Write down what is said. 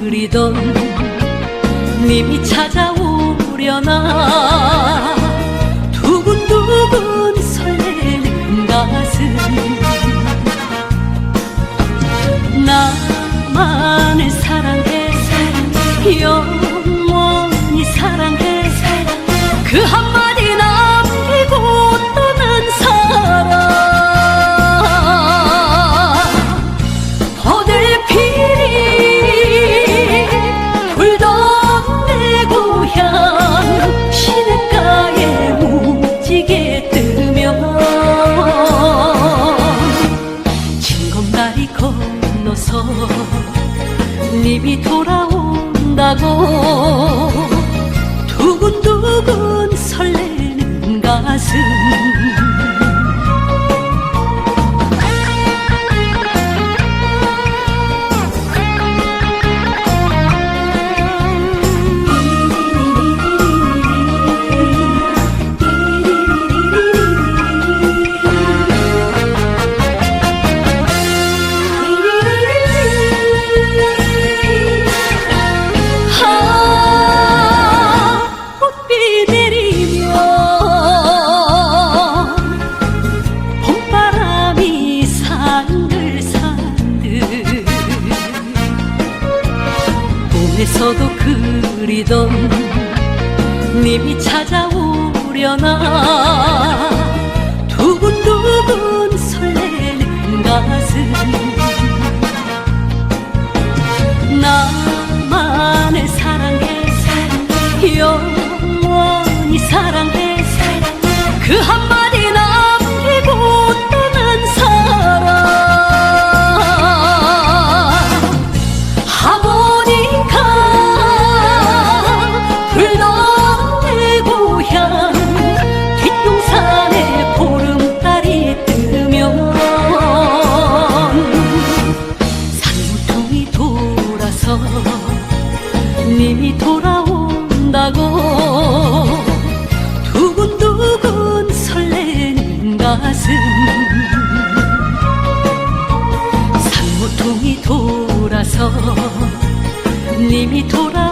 그리던 님이 찾아오려나 두근두근 설레는 가슴. 나만을 사랑해, 사랑해. 영원히 사랑해, 그 사랑해 그한 하고 두근두근 설레는 가슴. 꿈에서도 그리던 님이 찾아오려나? 두근두근 설레는 가슴. 나만을 사랑해 영원히 사랑해. 그 한마디 님이 돌아온다고. 두근두근 설레는 가슴. 산모통이 돌아서 님이 돌아